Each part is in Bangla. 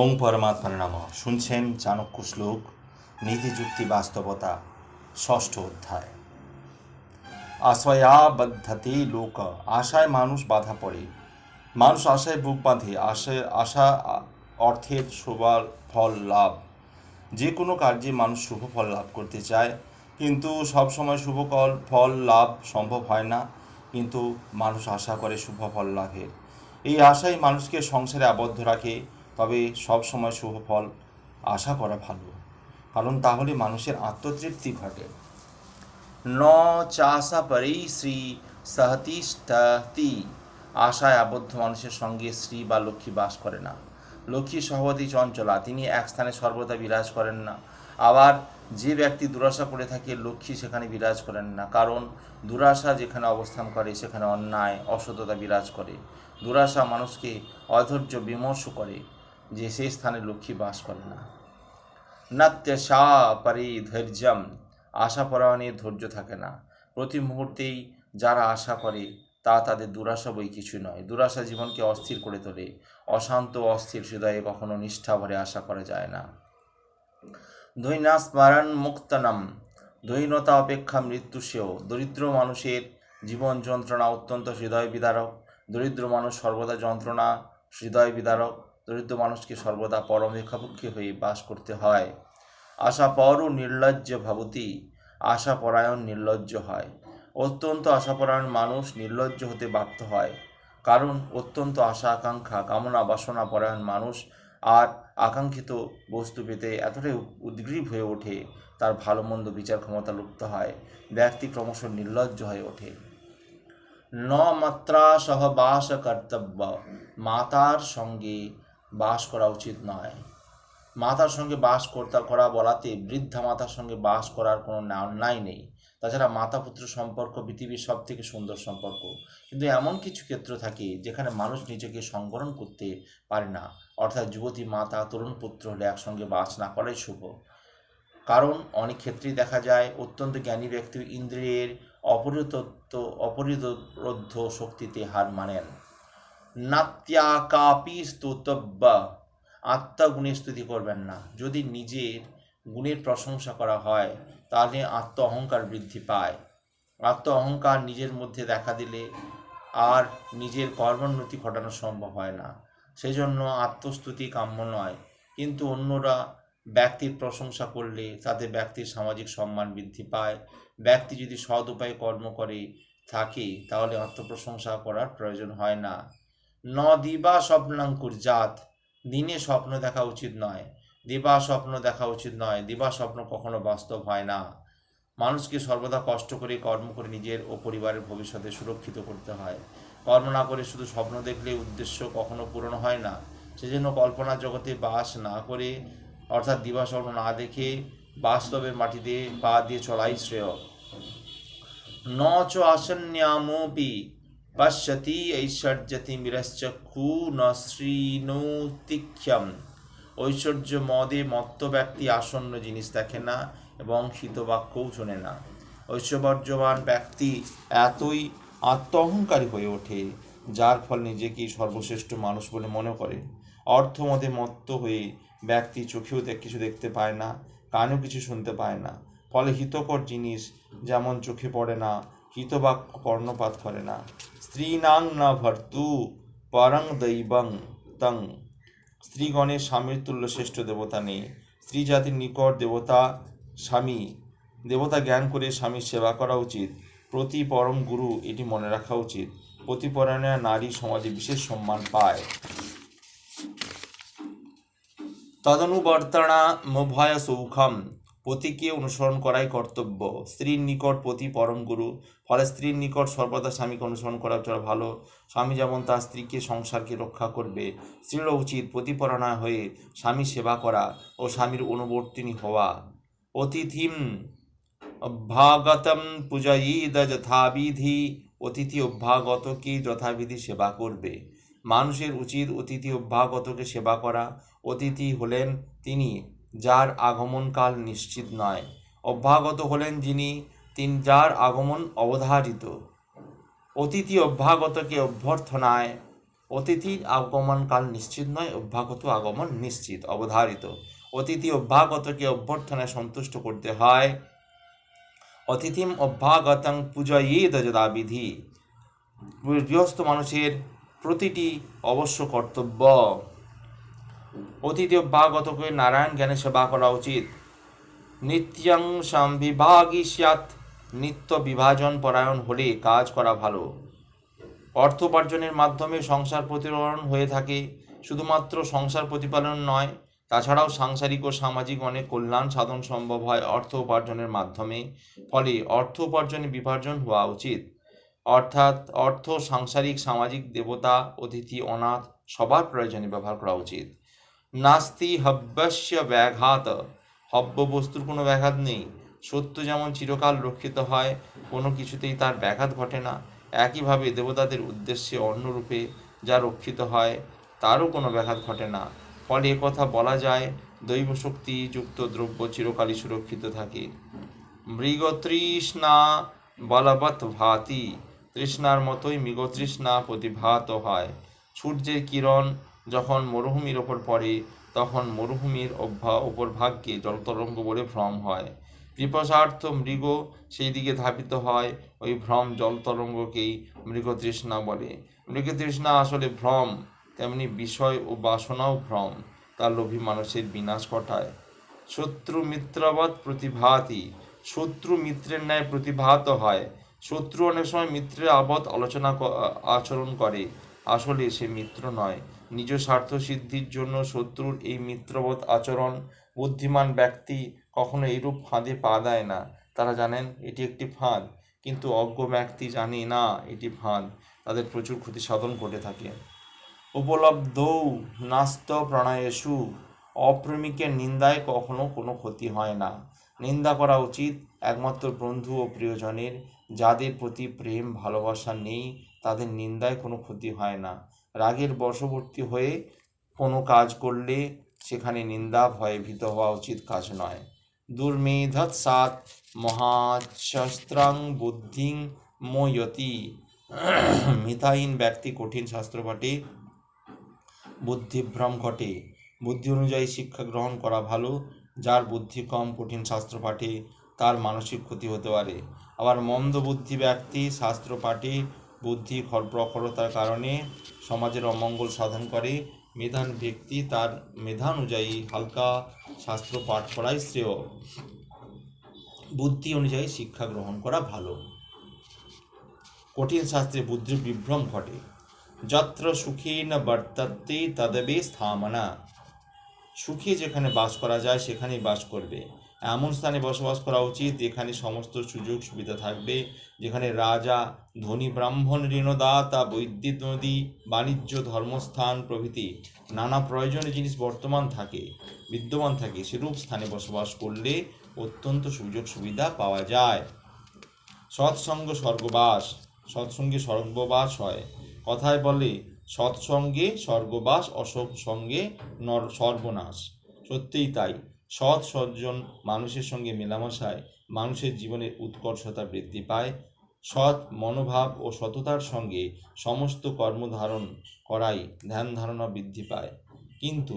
ওং পরমাত্মার নাম। শুনছেন চাণক্য শ্লোক নীতিযুক্তি বাস্তবতা, ষষ্ঠ অধ্যায়। আশয়াবদ্ধতে লোক, আশায় মানুষ বাধা পড়ে। মানুষ আশায় বুক বাঁধে আশায় আশা অর্থের সবার ফল লাভ। যে কোনো কার্যে মানুষ শুভ ফল লাভ করতে চায়, কিন্তু সব সময় শুভ ফল লাভ সম্ভব হয় না, কিন্তু মানুষ আশা করে শুভ ফল লাভের। এই আশাই মানুষকে সংসারে আবদ্ধ রাখে তবে সব সময় শুভ ফল আশা করা ভালো। কারণ তাহলে মানুষের আত্মতৃপ্তি ঘটে। ন চাষা পরেই শ্রী সহতিষ্ঠতি আশায় আবদ্ধ মানুষের সঙ্গে শ্রী বা লক্ষ্মী বাস করে না। লক্ষ্মী সহবতী চঞ্চলা, তিনি এক স্থানে সর্বদা বিরাজ করেন না। আবার যে ব্যক্তি দুরাশা করে থাকে, লক্ষ্মী সেখানে বিরাজ করেন না। কারণ দুরাশা যেখানে অবস্থান করে, সেখানে অন্যায়, অসততা বিরাজ করে। দুরাশা মানুষকে অধৈর্য, বিমর্ষ করে। যে সেই স্থানে লক্ষ্মী বাস করে না। নাত্যশা পারি ধৈর্যম আশা পরায়ণের ধৈর্য থাকে না। প্রতি মুহূর্তেই যারা আশা করে, তা তাদের দুরাশা বই কিছু নয়। দুরাশা জীবনকে অস্থির করে তোলে। অশান্ত অস্থির হৃদয়ে কখনো নিষ্ঠা ভরে আশা করা যায় না। দৈনা স্মারণ মুক্তনম দৈনতা অপেক্ষা মৃত্যু সেও দরিদ্র মানুষের জীবন যন্ত্রণা অত্যন্ত হৃদয় বিদারক দরিদ্র মানুষ সর্বদা যন্ত্রণা হৃদয় বিদারক দরিদ্র মানুষকে সর্বদা পরমেক্ষাপক্ষী হয়ে বাস করতে হয়। আশা পরও নির্লজ্জ ভাবতী আশা পরায়ণ নির্লজ্জ হয়। অত্যন্ত আশাপরায়ণ মানুষ নির্লজ্জ হতে বাধ্য হয়। কারণ অত্যন্ত আশা, আকাঙ্ক্ষা, কামনা, বাসনা পরায়ণ মানুষ আর আকাঙ্ক্ষিত বস্তু পেতে এতটাই উদ্গ্রীব হয়ে ওঠে, তার ভালো মন্দ বিচার ক্ষমতা লুপ্ত হয়। ব্যক্তি ক্রমশ নির্লজ্জ হয়ে ওঠে। ন মাত্রা সহ বাস কর্তব্য, মাতার সঙ্গে বাস করা উচিত নয়। মাতার সঙ্গে বাস করতে করা বলাতে বৃদ্ধা মাতার সঙ্গে বাস করার কোনো অন্যায় নেই। তাছাড়া মাতা পুত্র সম্পর্ক পৃথিবীর সব থেকে সুন্দর সম্পর্ক। কিন্তু এমন কিছু ক্ষেত্র থাকে যেখানে মানুষ নিজেকে সংবরণ করতে পারে না। অর্থাৎ যুবতী মাতা, তরুণ পুত্র হলে একসঙ্গে বাস না করাই শুভ। কারণ অনেক ক্ষেত্রেই দেখা যায়, অত্যন্ত জ্ঞানী ব্যক্তি ইন্দ্রিয়ের অপরিতত্ব অপরিরোধ শক্তিতে হার মানেন। নাত্যা কাপি স্তোতব্য। আত্মগুণের স্তুতি করবেন না। যদি নিজের গুণের প্রশংসা করা হয়, তাহলে আত্ম অহংকার বৃদ্ধি পায়। আত্ম অহংকার নিজের মধ্যে দেখা দিলে আর নিজের কর্মোন্নতি ঘটানো সম্ভব হয় না। সেই জন্য আত্মস্তুতি কাম্য নয়। কিন্তু অন্যরা ব্যক্তির প্রশংসা করলে তাতে ব্যক্তির সামাজিক সম্মান বৃদ্ধি পায়। ব্যক্তি যদি সৎ উপায়ে কর্ম করে থাকে, তাহলে আত্মপ্রশংসা করার প্রয়োজন হয় না। ন দিবা স্বপ্নাঙ্কুর জাত। দিনে স্বপ্ন দেখা উচিত নয়। দিবা স্বপ্ন দেখা উচিত নয়। দিবা স্বপ্ন কখনো বাস্তব হয় না। মানুষকে সর্বদা কষ্ট করে কর্ম করে নিজের ও পরিবারের ভবিষ্যতে সুরক্ষিত করতে হয়। কর্ম না করে শুধু স্বপ্ন দেখলে উদ্দেশ্য কখনো পূরণ হয় না। সেজন্য কল্পনা জগতে বাস না করে, অর্থাৎ দিবা স্বপ্ন না দেখে বাস্তবের মাটিতে পা দিয়ে চলাই শ্রেয়। ন চ আসন্যামোপি। পশ্যতি ঐশ্বর্যতি মিরশ্চক্ষু ন শ্রীনোতিক্ষম ঐশ্বর্য মদে মত্ত ব্যক্তি আসন্ন জিনিস দেখে না এবং শীতবাক্যও শোনে না। ঐশ্বর্যবান ব্যক্তি এতই আত্ম অহংকারী হয়ে ওঠে, যার ফল নিজেকেই সর্বশ্রেষ্ঠ মানুষ বলে মনে করে। অর্থমদে মত্ত হয়ে ব্যক্তি চোখেও কিছু দেখতে পায় না, কানেও কিছু শুনতে পায় না। ফলে হিতকর জিনিস যেমন চোখে পড়ে না, হিতবাক্য কর্ণপাত করে না। স্ত্রীনাং না ভর্তু পরং দৈবং তং। স্ত্রীগণের স্বামীর তুল্য শ্রেষ্ঠ দেবতা নেই। স্ত্রী জাতির নিকট দেবতা স্বামী। দেবতা জ্ঞান করে স্বামীর সেবা করা উচিত। প্রতি পরম গুরু এটি মনে রাখা উচিত। প্রতিপরায়ণা নারী সমাজে বিশেষ সম্মান পায়। তদনুবর্তনা মোভয় সৌখম পতিকে অনুসরণ করাই কর্তব্য। স্ত্রীর নিকট পতি পরম গুরু, ফলে স্ত্রীর নিকট সর্বদা স্বামীকে অনুসরণ করা ভালো। স্বামী যেমন তার স্ত্রীকে, সংসারকে রক্ষা করবে, স্ত্রীরও উচিত প্রতিপরণা হয়ে স্বামী সেবা করা ও স্বামীর অনুবর্তিনী হওয়া। অতিথিম অভ্যাগতম পূজয়ীদ যথাবিধি, অতিথি অভ্যাগতকে যথাবিধি সেবা করবে। মানুষের উচিত অতিথি অভ্যাগতকে সেবা করা। অতিথি হলেন তিনি। যার আগমনকাল নিশ্চিত নয়। অভ্যাগত হলেন যিনি, তিন যার আগমন অবধারিত। অতিথি অভ্যাগতকে অভ্যর্থনায় অতিথির আগমনকাল নিশ্চিত নয়, অভ্যাগত আগমন নিশ্চিত, অবধারিত। অতিথি অভ্যাগতকে অভ্যর্থনায় সন্তুষ্ট করতে হয়। অতিথিম অভ্যাগতং পূজয়েদ যদা বিধি গৃহস্থ মানুষের প্রতিটি অবশ্য কর্তব্য। অতিথি অভ্যাগতকে নারায়ণ জ্ঞানে সেবা করা উচিত। নিত্যং সংবিভাগী স্যাৎ, নিত্য বিভাজন পরায়ণ হলে কাজ করা ভালো। অর্থ উপার্জনের মাধ্যমে সংসার প্রতিপালন হয়ে থাকে, শুধুমাত্র সংসার প্রতিপালন নয়, তাছাড়াও সাংসারিক ও সামাজিক অনেক কল্যাণ সাধন সম্ভব হয় অর্থ উপার্জনের মাধ্যমে, ফলে অর্থ উপার্জনে বিভাজন হওয়া উচিত। অর্থাৎ অর্থ, সাংসারিক, সামাজিক দেবতা, অতিথি, অনাথ সবার প্রয়োজনে ব্যবহার করা উচিত। নাস্তি হব্যস্য ব্যাঘাত। হব্য বস্তুর কোনো ব্যাঘাত নেই। সত্য যেমন চিরকাল রক্ষিত হয়, কোনো কিছুতেই তার ব্যাঘাত ঘটে না। একইভাবে দেবতাদের উদ্দেশ্যে অন্যরূপে যা রক্ষিত হয়, তারও কোনো ব্যাঘাত ঘটে না। ফলে কথা বলা যায় দৈব শক্তি যুক্ত দ্রব্য চিরকালই সুরক্ষিত থাকে। মৃগতৃষ্ণা বলবৎ ভাতি, তৃষ্ণার মতোই মৃগতৃষ্ণা প্রতিভাত হয়। সূর্যের কিরণ যখন মরুভূমির ওপর পড়ে, তখন মরুভূমির অভ্যা ওপর ভাগ্যে জলতরঙ্গ বলে ভ্রম হয়। পিপাসার্থ মৃগ সেই দিকে ধাবিত হয়, ওই ভ্রম জলতরঙ্গকেই মৃগতৃষ্ণা বলে। মৃগতৃষ্ণা আসলে ভ্রম, তেমনি বিষয় ও বাসনাও ভ্রম তা লোভী মানুষের বিনাশ ঘটায়। শত্রু মিত্রবৎ প্রতিভাতি, শত্রু মিত্রের ন্যায় প্রতিভাত হয়। শত্রু অনেক সময় মিত্রের আবদ আলোচনা আচরণ করে। আসলে সে মিত্র নয়। নিজ স্বার্থ সিদ্ধির জন্য শত্রুর এই মিত্রবোধ আচরণ বুদ্ধিমান ব্যক্তি কখনো এইরূপ ফাঁদে পা দেয় না। তারা জানেন এটি একটি ফাঁদ, কিন্তু অজ্ঞ ব্যক্তি জানে না এটি ফাঁদ। তাদের প্রচুর ক্ষতি সাধন করে থাকে। উপলব্ধৌ নাস্ত প্রণয়েষু অপ্রেমিকের নিন্দায় কখনো কোনো ক্ষতি হয় না। নিন্দা করা উচিত একমাত্র বন্ধু ও প্রিয়জনের, যাদের প্রতি প্রেম, ভালোবাসা নেই তাদের নিন্দায় কোনো ক্ষতি হয় না। রাগের বশবর্তী হয়ে কোনো কাজ করলে সেখানে নিন্দা ভয়ে ভীত হওয়া উচিত কাজ নয়। দুর্মেধৎ সাত মহাশস্ত্রাং বুদ্ধিং ময়তি। মিতাহীন ব্যক্তি কঠিন শাস্ত্রপাঠে বুদ্ধিভ্রম ঘটে। বুদ্ধি অনুযায়ী শিক্ষা গ্রহণ করা ভালো। যার বুদ্ধি কম কঠিন শাস্ত্র পাঠে তার মানসিক ক্ষতি হতে পারে। আবার মন্দ বুদ্ধি ব্যক্তি শাস্ত্র পাঠে বুদ্ধি খর প্রখরতার কারণে সমাজের অমঙ্গল সাধন করে। মেধান ব্যক্তি তার মেধা অনুযায়ী হালকা শাস্ত্র পাঠ করাই শ্রেয়। বুদ্ধি অনুযায়ী শিক্ষা গ্রহণ করা ভালো। কঠিন শাস্ত্রে বুদ্ধির বিভ্রম ঘটে। যত্র সুখী না বর্ততে তদবে স্থামনা। সুখী যেখানে বাস করা যায় সেখানেই বাস করবে। এমন স্থানে বসবাস করা উচিত যেখানে সমস্ত সুযোগ সুবিধা থাকবে, যেখানে রাজা, ধনী ব্রাহ্মণ, ঋণদাতা বৈদ্যুৎ নদী, বাণিজ্য, ধর্মস্থান প্রভৃতি নানা প্রয়োজনীয় জিনিস বর্তমান থাকে, বিদ্যমান থাকে। সেরূপ স্থানে বসবাস করলে অত্যন্ত সুযোগ সুবিধা পাওয়া যায়। সৎসঙ্গ স্বর্গবাস, সৎসঙ্গে স্বর্গবাস হয়। কথায় বলে, সৎসঙ্গে স্বর্গবাস অসৎ সঙ্গে নর সর্বনাশ সত্যিই তাই। সৎ সজ্জন মানুষের সঙ্গে মেলামশায় মানুষের জীবনের উৎকর্ষতা বৃদ্ধি পায়। সৎ মনোভাব ও সততার সঙ্গে সমস্ত কর্মধারণ করাই ধ্যান ধারণা বৃদ্ধি পায়। কিন্তু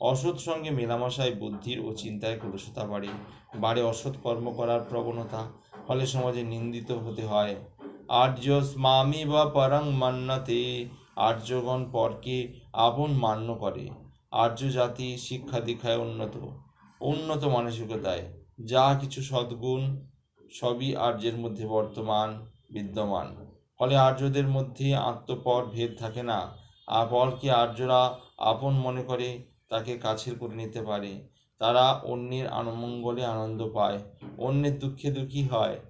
অসৎ সঙ্গে মেলামশায় বুদ্ধির ও চিন্তায় কলুষতা বাড়ে। বাড়ে অসৎ কর্ম করার প্রবণতা, ফলে সমাজে নিন্দিত হতে হয়। আর্য স্মামি বা পরং মান্নাতে আর্যগণ পরকে আপন মান্য করে। আর্য জাতি শিক্ষা দীক্ষায় উন্নত। উন্নত মানসিকতায়। যা কিছু সদ্গুণ, সবই আর্যের মধ্যে বর্তমান, বিদ্যমান। ফলে আর্যদের মধ্যে আত্মপর ভেদ থাকে না। পরকে আর্যরা আপন মনে করে, তাকে কাছের করে নিতে পারে। তারা অন্যের আনমঙ্গলে আনন্দ পায়। অন্যের দুঃখে দুঃখী হয়।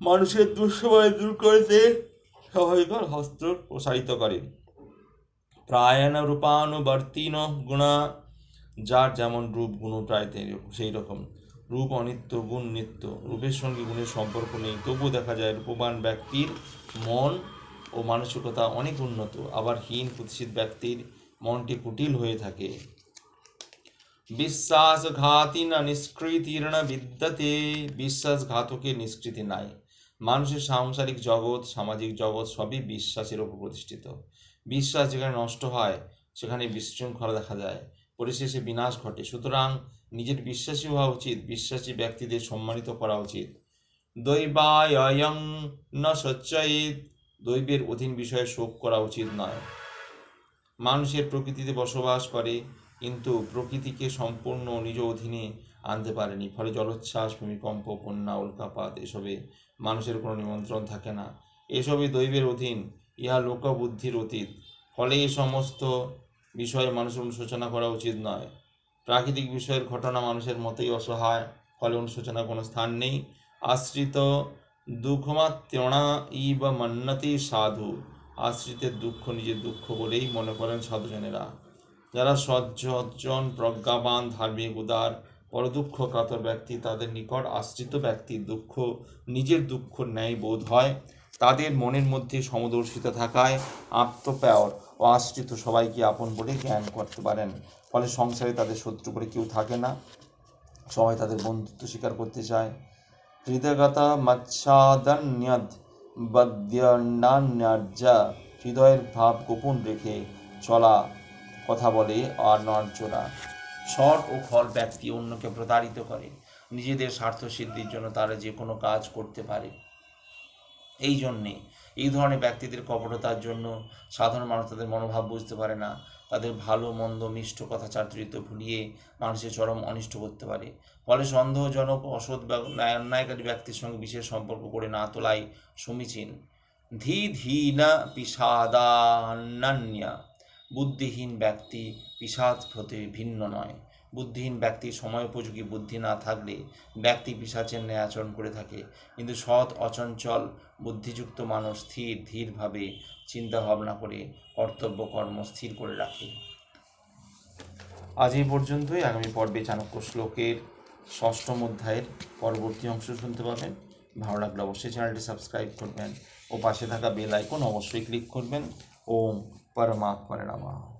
মানুষের দুঃসময় দূর করতে সহায়কর হস্ত প্রসারিত করে। প্রায়ণ রূপানুবর্তীন গুণা যার যেমন রূপ গুণ প্রায় সেই রকম। রূপ অনিত্য, গুণ নিত্য। রূপের সঙ্গে গুণের সম্পর্ক নেই। তবুও দেখা যায় রূপবান ব্যক্তির মন ও মানসিকতা অনেক উন্নত। আবার হীন প্রতিষ্ঠিত ব্যক্তির মনটি কুটিল হয়ে থাকে। বিশ্বাসঘাতী না নিষ্কৃতির্ণ বিদ্যতে। বিশ্বাসঘাতকের নিষ্কৃতি নাই। মানুষের সাংসারিক জগৎ, সামাজিক জগৎ সবই বিশ্বাসের উপর প্রতিষ্ঠিত। বিশ্বাস যেখানে নষ্ট হয়, সেখানে বিশৃঙ্খলা দেখা যায়। পরিশেষে বিনাশ ঘটে। সুতরাং নিজের বিশ্বাসী হওয়া উচিত, বিশ্বাসী ব্যক্তিদের সম্মানিত করা উচিত। দৈবায়ং ন সচ্চয়িত, দৈবের অধীন বিষয়ে শোক করা উচিত নয়। মানুষের প্রকৃতিতে বসবাস করে, কিন্তু প্রকৃতিকে সম্পূর্ণ নিজ অধীনে আনতে পারেনি। ফলে জলোচ্ছ্বাস, ভূমিকম্প, বন্যা, উল্কাপাত, এসবে মানুষের কোনো নিমন্ত্রণ থাকে না। এসবই দৈবের অধীন, ইহা লোকবুদ্ধির অতীত। ফলে এই সমস্ত বিষয়ে মানুষের অনুশোচনা করা উচিত নয়। প্রাকৃতিক বিষয়ের ঘটনা মানুষের মতোই অসহায়, ফলে অনুশোচনার কোনো স্থান নেই। আশ্রিত দুঃখমাত্রণা বা মন্নতি সাধু। আশ্রিতের দুঃখ নিজের দুঃখ বলেই মনে করেন সাধুজনেরা যারা সজ্জন প্রজ্ঞাবান, ধার্মিক, উদার পরদুঃখ কাতর ব্যক্তি, তাদের নিকট আশ্রিত ব্যক্তির দুঃখ নিজের দুঃখ ন্যায় বোধ হয়। তাদের মনের মধ্যে সমদর্শিতা থাকায় আত্মপ্যায়র ও আশ্রিত সবাইকে আপন বলে জ্ঞান করতে পারেন। ফলে সংসারে তাদের শত্রু করে কেউ থাকে না। সবাই তাদের বন্ধুত্ব স্বীকার করতে চায়। হৃদয়গতা বদ্যনান্যার্যা হৃদয়ের ভাব গোপন রেখে চলা কথা বলে আর নড়চড়া সৎ ও খল ব্যক্তি অন্যকে প্রতারিত করে। নিজেদের স্বার্থ সিদ্ধির জন্য তারা যে কোনো কাজ করতে পারে। এই জন্যে এই ধরনের ব্যক্তিদের কপটতার জন্য সাধারণ মানুষ তাদের মনোভাব বুঝতে পারে না। তাদের ভালো, মন্দ, মিষ্ট কথা চারিত্রিত ভুলিয়ে মানুষের চরম অনিষ্ট করতে পারে। ফলে সন্দেহজনক, অসৎ অন্যায়কারী ব্যক্তির সঙ্গে বিশেষ সম্পর্ক করে না তোলাই সমীচীন। ধী ধীনা পিসাদান্যান্যা। বুদ্ধিহীন ব্যক্তি পিসাদ হতে ভিন্ন নয়। বুদ্ধিহীন ব্যক্তির সময়োপযোগী বুদ্ধি না থাকলে ব্যক্তি পিসাচের ন্যায় আচরণ করে থাকে। কিন্তু সৎ, অচঞ্চল, বুদ্ধিযুক্ত মানুষ স্থির, ধীরভাবে চিন্তা ভাবনা করে কর্তব্য, কর্ম স্থির করে রাখে। আজ এই পর্যন্তই। আগামী পর্বে চাণক্য শ্লোকের ষষ্ঠম অধ্যায়ের পরবর্তী অংশ শুনতে পাবেন। ভালো লাগলে অবশ্যই চ্যানেলটি সাবস্ক্রাইব করবেন ও পাশে থাকা বেল আইকন অবশ্যই ক্লিক করবেন। ওম পরমাত্মা নমঃ।